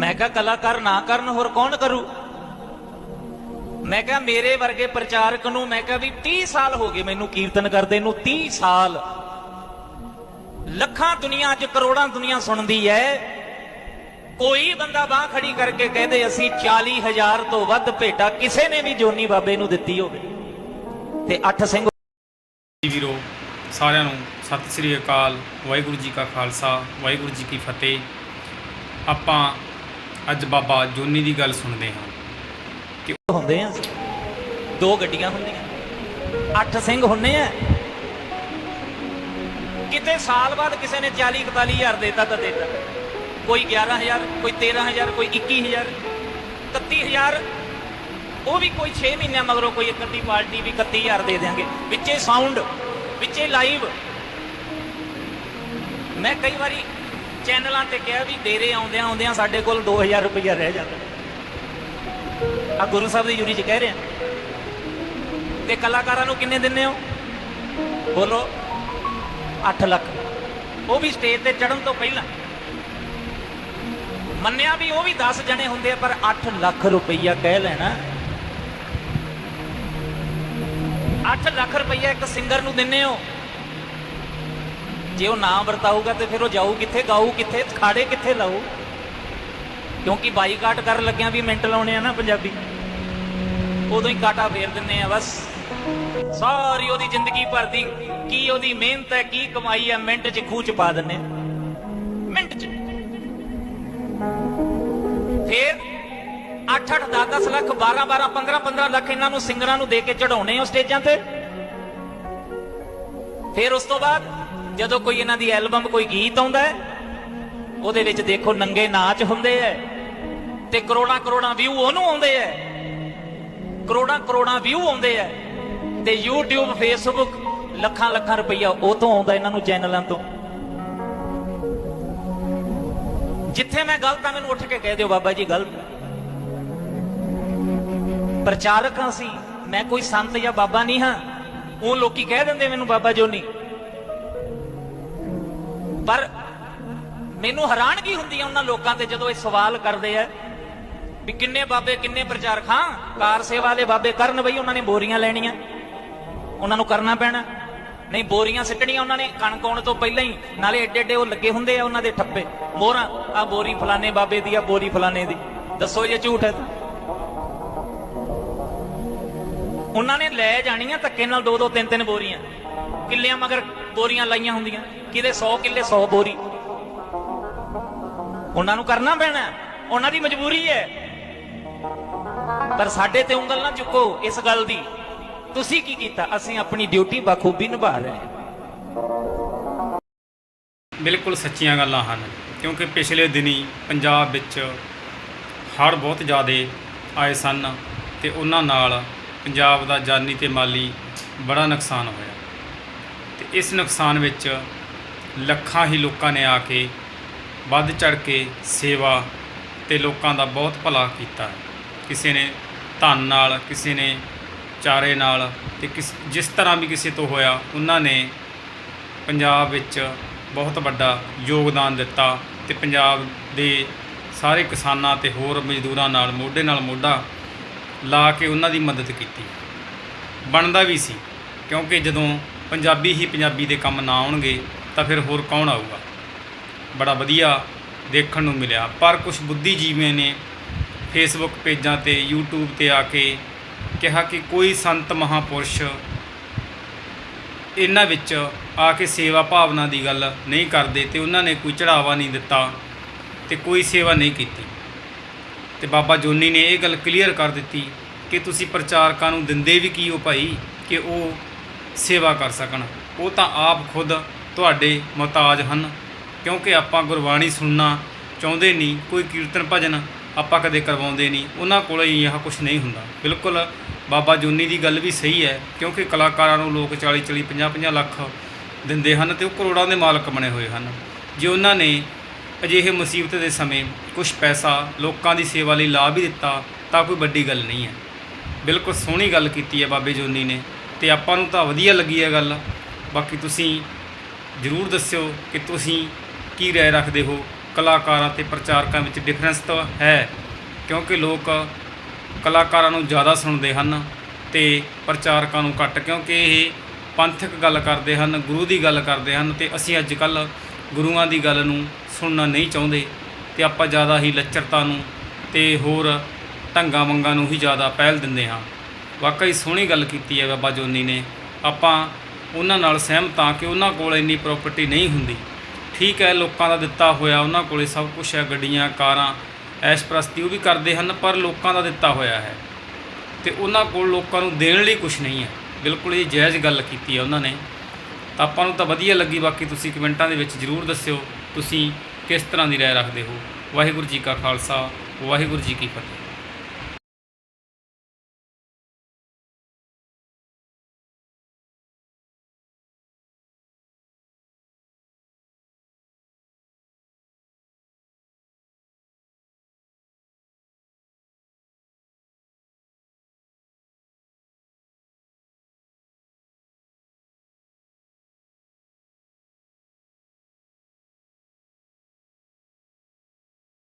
ਮੈਂ ਕਿਹਾ, ਕਲਾਕਾਰ ਨਾ ਕਰਨ, ਹੋਰ ਕੌਣ ਕਰੂ? ਮੈਂ ਕਿਹਾ, ਮੇਰੇ ਵਰਗੇ ਪ੍ਰਚਾਰਕ ਨੂੰ ਮੈਂ ਕਿਹਾ ਵੀ 30 ਸਾਲ ਹੋ ਗਏ ਮੈਨੂੰ ਕੀਰਤਨ ਕਰਦੇ ਨੂੰ 30 ਸਾਲ। ਲੱਖਾਂ ਦੁਨੀਆ 'ਚ ਕਰੋੜਾਂ ਦੁਨੀਆ ਸੁਣਦੀ ਹੈ ਕੋਈ ਬੰਦਾ ਬਾਹ ਖੜੀ ਕਰਕੇ ਕਹਿੰਦੇ ਅਸੀਂ 40000 ਤੋਂ ਵੱਧ ਭੇਟਾ, ਕਿਸੇ ਨੇ ਵੀ ਜੋਨੀ ਬਾਬੇ ਨੂੰ ਦਿੱਤੀ ਹੋਵੇ। ਤੇ ਅੱਠ ਸਿੰਘ ਵੀਰੋ, ਸਾਰਿਆਂ ਨੂੰ ਸਤਿ ਸ੍ਰੀ ਅਕਾਲ, ਵਾਹਿਗੁਰੂ ਜੀ ਕਾ ਖਾਲਸਾ, ਵਾਹਿਗੁਰੂ ਜੀ ਕੀ ਫਤਿਹ। ਆਪਾਂ ਅੱਜ ਬਾਬਾ ਜੋਨੀ ਦੀ ਗੱਲ ਸੁਣਦੇ ਹਾਂ। ਹੁੰਦੇ ਆ। ਦੋ ਗੱਡੀਆਂ ਹੁੰਦੀਆਂ। ਅੱਠ ਸਿੰਘ ਹੁੰਨੇ ਆ। ਕਿਤੇ ਸਾਲ ਬਾਅਦ ਕਿਸੇ ਨੇ 40 41 ਹਜ਼ਾਰ ਦੇਤਾ ਤਾਂ ਦੇਤਾ। ਕੋਈ 11000 ਕੋਈ 13000 ਕੋਈ 21000 31000 ਉਹ ਵੀ ਕੋਈ 6 ਮਹੀਨਿਆਂ ਮਗਰੋਂ ਕੋਈ ਇੱਕ ਅੱਧੀ ਪਾਰਟੀ ਵੀ 31000 ਦੇ ਦੇਾਂਗੇ ਵਿੱਚੇ ਸਾਊਂਡ ਵਿੱਚੇ ਲਾਈਵ ਮੈਂ ਕਈ ਵਾਰੀ ਚੈਨਲਾਂ ਤੇ ਕਿਹਾ ਵੀ ਡੇਰੇ ਆਉਂਦਿਆਂ ਆਉਂਦਿਆਂ ਸਾਡੇ ਕੋਲ 2000 ਰੁਪਇਆ ਰਹਿ ਜਾਂਦਾ। ਆ ਗੁਰੂ ਸਾਹਿਬ ਦੀ ਜੁਰੀ ਚ ਕਹਿ ਰਿਹਾ। ਤੇ ਕਲਾਕਾਰਾਂ ਨੂੰ ਕਿੰਨੇ ਦਿੰਨੇ ਹੋ? ਬੋਲੋ 8 ਲੱਖ। ਉਹ ਵੀ ਸਟੇਜ ਤੇ ਚੜਨ ਤੋਂ ਪਹਿਲਾਂ। ਮੰਨਿਆ ਵੀ ਉਹ ਵੀ 10 ਜਣੇ ਹੁੰਦੇ ਆ, ਪਰ 8 ਲੱਖ ਰੁਪਈਆ ਕਹਿ ਲੈਣਾ। 8 ਲੱਖ ਰੁਪਈਆ ਇੱਕ ਸਿੰਗਰ ਨੂੰ ਦਿੰਨੇ ਹੋ? ਜੇ ਉਹ ਨਾ ਵਰਤਾਊਗਾ ਤੇ ਫਿਰ ਉਹ ਜਾਊ ਕਿੱਥੇ, ਗਾਊ ਕਿੱਥੇ, ਖਾੜੇ ਕਿੱਥੇ ਲਾਊ? ਕਿਉਂਕਿ ਬਾਈਕਾਟ ਕਰਨ ਲੱਗਿਆ ਵੀ ਮਿੰਟ ਲਾਉਣੇ ਆ ਨਾ ਪੰਜਾਬੀ। ਉਦੋਂ ਹੀ ਕਾਟਾ ਫੇਰ ਦਿੰਨੇ ਆ ਬਸ। ਸਾਰੀ ਉਹਦੀ ਜ਼ਿੰਦਗੀ ਭਰ ਦੀ ਕੀ ਉਹਦੀ ਮਿਹਨਤ ਹੈ, ਕੀ ਕਮਾਈ ਹੈ, ਮਿੰਟ 'ਚ ਖੂਹ 'ਚ ਪਾ ਦਿੰਨੇ ਮਿੰਟ 'ਚ। ਫੇਰ 8-8 10-10 ਲੱਖ 12-12 15-15 ਲੱਖ ਇਹਨਾਂ ਨੂੰ ਸਿੰਗਰਾਂ ਨੂੰ ਦੇ ਕੇ ਚੜਾਉਣੇ ਆ ਸਟੇਜਾਂ ਤੇ। ਫਿਰ ਉਸ ਤੋਂ ਬਾਅਦ ਜਦੋਂ ਕੋਈ ਇਹਨਾਂ ਦੀ ਐਲਬਮ ਕੋਈ ਗੀਤ ਆਉਂਦਾ ਹੈ, ਉਹਦੇ ਵਿੱਚ ਦੇਖੋ ਨੰਗੇ ਨਾਚ ਹੁੰਦੇ ਐ ਤੇ ਕਰੋੜਾਂ ਕਰੋੜਾਂ ਵਿਊ ਉਹਨੂੰ ਆਉਂਦੇ ਐ। ਕਰੋੜਾਂ ਕਰੋੜਾਂ ਵਿਊ ਆਉਂਦੇ ਐ ਤੇ YouTube, Facebook ਲੱਖਾਂ ਲੱਖਾਂ ਰੁਪਈਆ ਉਹ ਤੋਂ ਆਉਂਦਾ ਇਹਨਾਂ ਨੂੰ ਚੈਨਲਾਂ ਤੋਂ। ਜਿੱਥੇ ਮੈਂ ਗਲਤ ਆ ਮੈਨੂੰ ਉੱਠ ਕੇ ਕਹਿ ਦਿਓ ਬਾਬਾ ਜੀ ਗਲਤ ਪ੍ਰਚਾਰਕ ਹਾਂ ਸੀ, ਮੈਂ ਕੋਈ ਸੰਤ ਜਾਂ ਬਾਬਾ ਨਹੀਂ ਹਾਂ। ਉਹ ਲੋਕੀ ਕਹਿ ਦਿੰਦੇ ਮੈਨੂੰ ਬਾਬਾ ਜੋਨੀ ਪਰ ਮੈਨੂੰ ਹੈਰਾਨਗੀ ਹੁੰਦੀ ਹੈ ਉਹਨਾਂ ਲੋਕਾਂ ਤੇ ਜਦੋਂ ਇਹ ਸਵਾਲ ਕਰਦੇ ਆ ਵੀ ਕਿੰਨੇ ਬਾਬੇ, ਕਿੰਨੇ ਪ੍ਰਚਾਰਕ? ਹਾਂ, ਕਾਰ ਸੇਵਾ ਵਾਲੇ ਬਾਬੇ ਕਰਨ ਬਈ ਉਹਨਾਂ ਨੇ ਬੋਰੀਆਂ ਲੈਣੀਆਂ। ਉਹਨਾਂ ਨੂੰ ਕਰਨਾ ਪੈਣਾ। ਨਹੀਂ, ਬੋਰੀਆਂ ਸਿੱਟਣੀਆਂ ਉਹਨਾਂ ਨੇ, ਕਣਕ ਆਉਣ ਤੋਂ ਪਹਿਲਾਂ ਹੀ। ਨਾਲੇ ਏਡੇ ਏਡੇ ਉਹ ਲੱਗੇ ਹੁੰਦੇ ਆ ਉਹਨਾਂ ਦੇ ਠੱਪੇ। ਮੋਹਰਾਂ ਆ ਬੋਰੀ ਫਲਾਣੇ ਬਾਬੇ ਦੀ ਆ ਬੋਰੀ ਫਲਾਣੇ ਦੀ। ਦੱਸੋ ਜੇ ਝੂਠ ਹੈ ਉਹਨਾਂ ਨੇ ਲੈ ਜਾਣੀਆਂ ਧੱਕੇ ਨਾਲ ਦੋ ਦੋ ਤਿੰਨ ਤਿੰਨ ਬੋਰੀਆਂ। ਕਿੱਲਿਆਂ ਮਗਰ ਬੋਰੀਆਂ ਲਾਈਆਂ ਹੁੰਦੀਆਂ। ਕਿਤੇ 100 ਕਿੱਲੇ 100 ਬੋਰੀ? ਉਹਨਾਂ ਨੂੰ ਕਰਨਾ ਪੈਣਾ। ਉਹਨਾਂ ਦੀ ਮਜਬੂਰੀ ਹੈ। ਪਰ ਸਾਡੇ ਤੇ ਉਂਗਲ ਨਾ ਚੁੱਕੋ ਇਸ ਗੱਲ ਦੀ। ਤੁਸੀਂ ਕੀ ਕੀਤਾ? ਅਸੀਂ ਆਪਣੀ ਡਿਊਟੀ ਬਾਖੂਬੀ ਨਿਭਾ ਰਹੇ ਹਾਂ। ਬਿਲਕੁਲ ਸੱਚੀਆਂ ਗੱਲਾਂ ਹਨ। ਕਿਉਂਕਿ ਪਿਛਲੇ ਦਿਨੀ ਪੰਜਾਬ ਵਿੱਚ ਹੜ੍ਹ ਬਹੁਤ ਜ਼ਿਆਦਾ ਆਏ ਸਨ ਤੇ ਉਹਨਾਂ ਨਾਲ ਪੰਜਾਬ ਦਾ ਜਾਨੀ ਤੇ ਮਾਲੀ ਬੜਾ ਨੁਕਸਾਨ ਹੋਇਆ। ਤੇ ਇਸ ਨੁਕਸਾਨ ਵਿੱਚ ਲੱਖਾਂ ਹੀ ਲੋਕਾਂ ਨੇ ਆ ਕੇ ਵੱਧ ਚੜ ਕੇ ਸੇਵਾ ਤੇ ਲੋਕਾਂ ਦਾ ਬਹੁਤ ਭਲਾ ਕੀਤਾ। ਕਿਸੇ ਨੇ ਧਨ ਨਾਲ, ਕਿਸੇ ਨੇ ਚਾਰੇ ਨਾਲ ਤੇ ਕਿਸ, ਜਿਸ ਤਰ੍ਹਾਂ ਵੀ ਕਿਸੇ ਤੋਂ ਹੋਇਆ, ਉਹਨਾਂ ਨੇ ਪੰਜਾਬ ਵਿੱਚ ਬਹੁਤ ਵੱਡਾ ਯੋਗਦਾਨ ਦਿੱਤਾ ਤੇ ਪੰਜਾਬ ਦੇ ਸਾਰੇ ਕਿਸਾਨਾਂ ਤੇ ਹੋਰ ਮਜ਼ਦੂਰਾਂ ਨਾਲ, ਮੋਢੇ ਨਾਲ ਮੋਢਾ ਲਾ ਕੇ ਉਹਨਾਂ ਦੀ ਮਦਦ ਕੀਤੀ। ਬਣਦਾ ਵੀ ਸੀ, ਕਿਉਂਕਿ ਜਦੋਂ ਪੰਜਾਬੀ ਹੀ ਪੰਜਾਬੀ ਦੇ ਕੰਮ ਨਾ ਆਉਣਗੇ ਤਾਂ ਫਿਰ ਹੋਰ ਕੌਣ ਆਊਗਾ? ਬੜਾ ਵਧੀਆ ਦੇਖਣ ਨੂੰ ਮਿਲਿਆ। ਪਰ ਕੁਝ ਬੁੱਧੀਜੀਵੀਆਂ ਨੇ ਫੇਸਬੁੱਕ ਪੇਜਾਂ ਤੇ, YouTube ਤੇ ਆ ਕੇ ਕਿਹਾ ਕਿ ਕੋਈ ਸੰਤ ਮਹਾਪੁਰਸ਼ ਇਹਨਾਂ ਵਿੱਚ ਆ ਕੇ ਸੇਵਾ ਭਾਵਨਾ ਦੀ ਗੱਲ ਨਹੀਂ ਕਰਦੇ ਤੇ ਉਹਨਾਂ ਨੇ ਕੋਈ ਚੜਾਵਾ ਨਹੀਂ ਦਿੱਤਾ ਤੇ ਕੋਈ ਸੇਵਾ ਨਹੀਂ ਕੀਤੀ। ਤੇ ਬਾਬਾ ਜੋਨੀ ਨੇ ਇਹ ਗੱਲ ਕਲੀਅਰ ਕਰ ਦਿੱਤੀ ਕਿ ਤੁਸੀਂ ਪ੍ਰਚਾਰਕਾਂ ਨੂੰ ਦਿੰਦੇ ਵੀ ਕੀ ਹੋ ਭਾਈ? ਕਿ ਉਹ ਸੇਵਾ ਕਰ ਸਕਣ। ਉਹ ਤਾਂ ਆਪ ਖੁਦ ਤੁਹਾਡੇ ਮੁਹਤਾਜ ਹਨ। ਕਿਉਂਕਿ ਆਪਾਂ ਗੁਰਬਾਣੀ ਸੁਣਨਾ ਚਾਹੁੰਦੇ ਨਹੀਂ, ਕੋਈ ਕੀਰਤਨ ਭਜਨ ਆਪਾਂ ਕਦੇ ਕਰਵਾਉਂਦੇ ਨਹੀਂ। ਉਹਨਾਂ ਕੋਲ ਹੀ ਇਹ ਕੁਝ ਨਹੀਂ ਹੁੰਦਾ। ਬਿਲਕੁਲ ਬਾਬਾ ਜੋਨੀ ਦੀ ਗੱਲ ਵੀ ਸਹੀ ਹੈ, ਕਿਉਂਕਿ ਕਲਾਕਾਰਾਂ ਨੂੰ ਲੋਕ 40 40 50 50 ਲੱਖ ਦਿੰਦੇ ਹਨ ਤੇ ਉਹ ਕਰੋੜਾਂ ਦੇ ਮਾਲਕ ਬਣੇ ਹੋਏ ਹਨ। ਜੇ ਉਹਨਾਂ ਨੇ ਅਜਿਹੇ ਮੁਸੀਬਤ ਦੇ ਸਮੇਂ ਕੁਝ ਪੈਸਾ ਲੋਕਾਂ ਦੀ ਸੇਵਾ ਲਈ ਲਾ ਵੀ ਦਿੱਤਾ, ਤਾਂ ਕੋਈ ਵੱਡੀ ਗੱਲ ਨਹੀਂ ਹੈ। ਬਿਲਕੁਲ ਸੋਹਣੀ ਗੱਲ ਕੀਤੀ ਹੈ ਬਾਬੇ ਜੋਨੀ ਨੇ। ਤੇ ਆਪਾਂ ਨੂੰ ਤਾਂ ਵਧੀਆ ਲੱਗੀ ਹੈ ਗੱਲ। ਬਾਕੀ ਤੁਸੀਂ ਜਰੂਰ ਦੱਸਿਓ ਕਿ ਤੁਸੀਂ ਕੀ ਰਾਏ ਰੱਖਦੇ ਹੋ। ਕਲਾਕਾਰਾਂ ਤੇ ਪ੍ਰਚਾਰਕਾਂ ਵਿੱਚ ਡਿਫਰੈਂਸ ਤਾਂ ਹੈ, ਕਿਉਂਕਿ ਲੋਕ ਕਲਾਕਾਰਾਂ ਨੂੰ ਜ਼ਿਆਦਾ ਸੁਣਦੇ ਹਨ ਤੇ ਪ੍ਰਚਾਰਕਾਂ ਨੂੰ ਘੱਟ, ਕਿਉਂਕਿ ਇਹ ਪੰਥਕ ਗੱਲ ਕਰਦੇ ਹਨ, ਗੁਰੂ ਦੀ ਗੱਲ ਕਰਦੇ ਹਨ ਤੇ ਅਸੀਂ ਅੱਜ ਕੱਲ ਗੁਰੂਆਂ ਦੀ ਗੱਲ ਨੂੰ ਸੁਣਨਾ ਨਹੀਂ ਚਾਹੁੰਦੇ ਤੇ ਆਪਾਂ ਜ਼ਿਆਦਾ ਹੀ ਲੱਚਰਤਾ ਨੂੰ ਤੇ ਹੋਰ ਢੰਗਾ ਮੰਗਾ ਨੂੰ ਹੀ ਜ਼ਿਆਦਾ ਪਹਿਲ ਦਿੰਦੇ ਹਾਂ। ਵਾਕਈ ਸੋਹਣੀ ਗੱਲ ਕੀਤੀ ਹੈ ਬਾਬਾ ਜੋਨੀ ਨੇ। ਆਪਾਂ ਉਹਨਾਂ ਨਾਲ ਸਹਿਮਤ ਹਾਂ ਕਿ ਉਹਨਾਂ ਕੋਲ ਇੰਨੀ ਪ੍ਰਾਪਰਟੀ ਨਹੀਂ ਹੁੰਦੀ। ਠੀਕ ਹੈ, ਲੋਕਾਂ ਦਾ ਦਿੱਤਾ ਹੋਇਆ, ਉਹਨਾਂ ਕੋਲੇ ਸਭ ਕੁਝ ਹੈ, ਗੱਡੀਆਂ, ਕਾਰਾਂ, ਐਸ਼ ਪ੍ਰਸਤੀ ਉਹ ਵੀ ਕਰਦੇ ਹਨ, ਪਰ ਲੋਕਾਂ ਦਾ ਦਿੱਤਾ ਹੋਇਆ ਹੈ। ਤੇ ਉਹਨਾਂ ਕੋਲ ਲੋਕਾਂ ਨੂੰ ਦੇਣ ਲਈ ਕੁਝ ਨਹੀਂ ਹੈ। ਬਿਲਕੁਲ ਇਹ ਜਾਇਜ਼ ਗੱਲ ਕੀਤੀ ਹੈ ਉਹਨਾਂ ਨੇ। ਤਾਂ ਆਪਾਂ ਨੂੰ ਤਾਂ ਵਧੀਆ ਲੱਗੀ, ਬਾਕੀ ਤੁਸੀਂ ਕਮੈਂਟਾਂ ਦੇ ਵਿੱਚ ਜਰੂਰ ਦੱਸਿਓ ਤੁਸੀਂ ਕਿਸ ਤਰ੍ਹਾਂ ਦੀ ਰਾਏ ਰੱਖਦੇ ਹੋ। ਵਾਹਿਗੁਰੂ ਜੀ ਕਾ ਖਾਲਸਾ, ਵਾਹਿਗੁਰੂ ਜੀ ਕੀ ਫਤਿਹ।